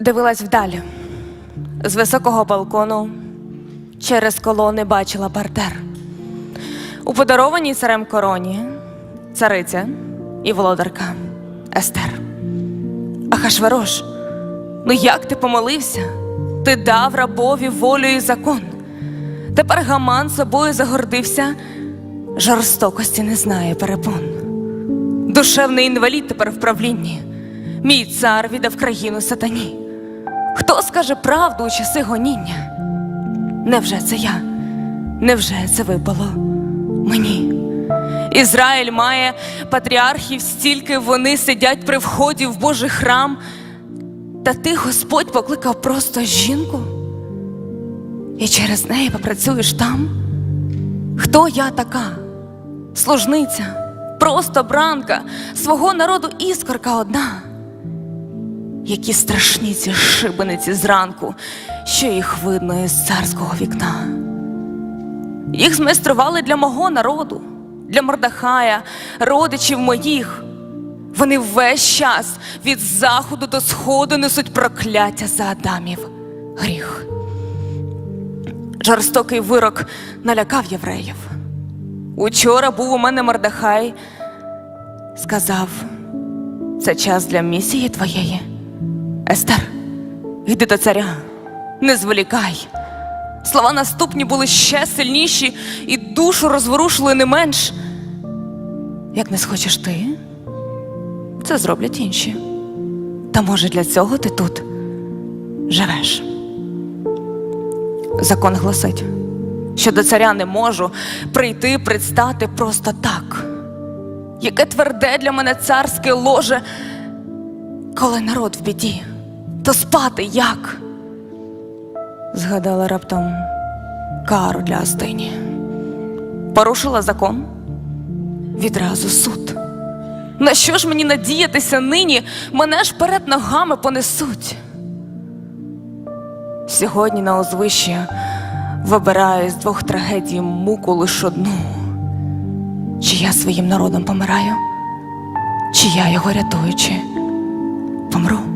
Дивилась вдалі. З високого балкону через колони бачила партер. У подарованій царем короні цариця і володарка Естер. Ахашверош, ну як ти помолився? Ти дав рабові волю і закон. Тепер гаман собою загордився, жорстокості не знає перепон. Душевний інвалід тепер в правлінні. Мій цар віддав країну сатані. Хто скаже правду у часи гоніння? Невже це я? Невже це випало мені? Ізраїль має патріархів стільки вони сидять при вході в Божий храм. Та ти, Господь, покликав просто жінку, і через неї попрацюєш там? Хто я така? Служниця, просто бранка, свого народу іскорка одна. Які страшні ці шибениці зранку, що їх видно із царського вікна. Їх змайстрували для мого народу, для Мордахая, родичів моїх. Вони весь час від заходу до сходу несуть прокляття за Адамів гріх. Жорстокий вирок налякав євреїв. Учора був у мене Мордахай, сказав: це час для місії твоєї. Естер, йди до царя, не зволікай. Слова наступні були ще сильніші і душу розворушили не менш. Як не схочеш ти, це зроблять інші. Та може для цього ти тут живеш. Закон гласить, що до царя не можу прийти предстати просто так. Яке тверде для мене царське ложе, коли народ в біді, то спати як? Згадала раптом кару для Астині. Порушила закон, відразу суд. На що ж мені надіятися нині? Мене ж перед ногами понесуть. Сьогодні на узвище вибираю з двох трагедій муку лиш одну. Чи я своїм народом помираю, чи я його рятуючи, помру.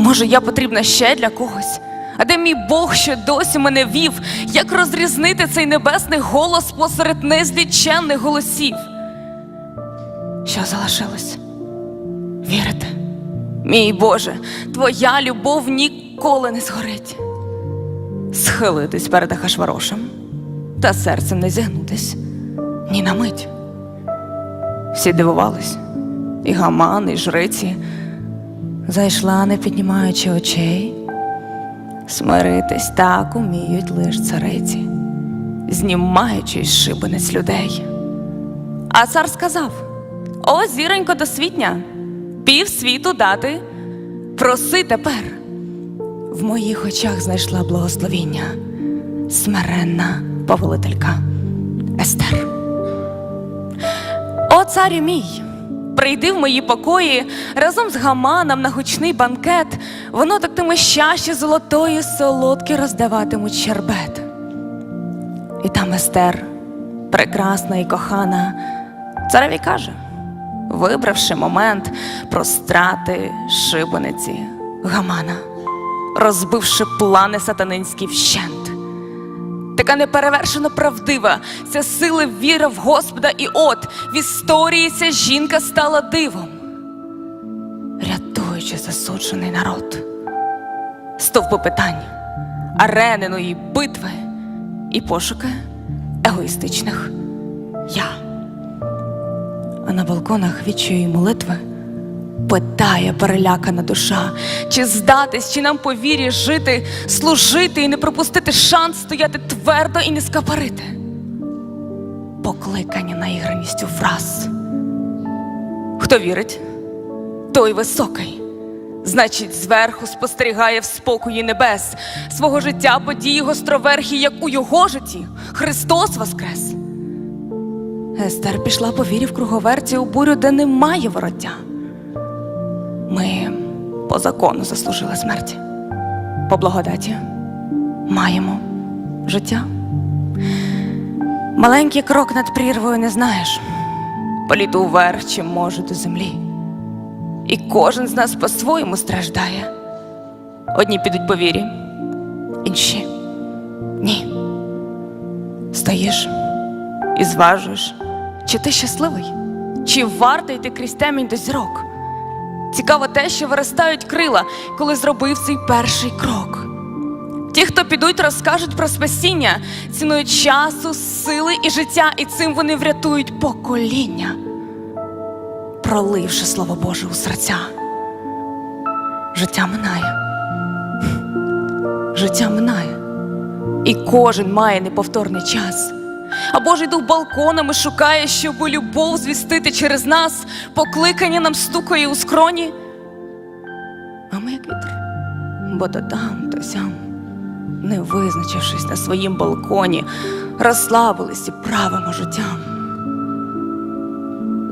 Може, я потрібна ще для когось? А де мій Бог, що досі мене вів? Як розрізнити цей небесний голос посеред незліченних голосів? Що залишилось? Вірити? Мій Боже, твоя любов ніколи не згорить. Схилитись перед Ахашварошем та серцем не зігнутись ні на мить. Всі дивувались, і гаман, і жриці. Зайшла, не піднімаючи очей. Смиритись так уміють лиш цариці, знімаючи з людей. А цар сказав: О, зіронько досвітня, пів світу дати, проси тепер. В моїх очах знайшла благословіння, смиренна повелителька Естер. О, царю мій, прийди в мої покої разом з гаманом на гучний банкет, воно тактиме щастя золотої солодкі роздаватимуть щербет. І там Естер, прекрасна і кохана, цареві каже, вибравши момент прострати шибениці гамана, розбивши плани сатанинські вщент. Така неперевершено правдива, ця сила віра в Господа, і от в історії ця жінка стала дивом, рятуючи засуджений народ. Стовпи питань, арениної битви і пошуки егоїстичних я. А на балконах відчує молитви питає перелякана душа, чи здатись, чи нам по вірі жити, служити і не пропустити шанс стояти твердо і не скапарити. Покликані наіграністю фраз. Хто вірить, той високий. Значить, зверху спостерігає в спокої небес свого життя події гостроверхі, як у його житті. Христос воскрес. Естер пішла по вірі в круговерті у бурю, де немає вороття. Ми по закону заслужили смерті. По благодаті маємо життя. Маленький крок над прірвою не знаєш. Політу вверх, чим можу до землі. І кожен з нас по-своєму страждає. Одні підуть по вірі, інші ні. Стоїш і зважуєш, чи ти щасливий, чи варто йти крізь темінь до зірок. Цікаво те, що виростають крила, коли зробив цей перший крок. Ті, хто підуть, розкажуть про спасіння, цінують часу, сили і життя, і цим вони врятують покоління, проливши слово Боже у серця. Життя минає. Життя минає. І кожен має неповторний час. А Божий дух балконами шукає, щоб любов звістити через нас, покликання нам стукає у скроні. А ми як вітер, бо то там, то сям, не визначившись на своїм балконі, розслабились і життям.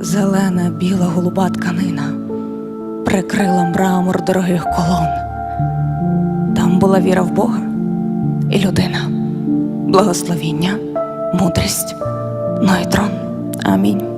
Зелена, біла, голуба тканина прикрила мрамор дорогих колон. Там була віра в Бога і людина, благословіння, мудрість, ну трон. Амінь.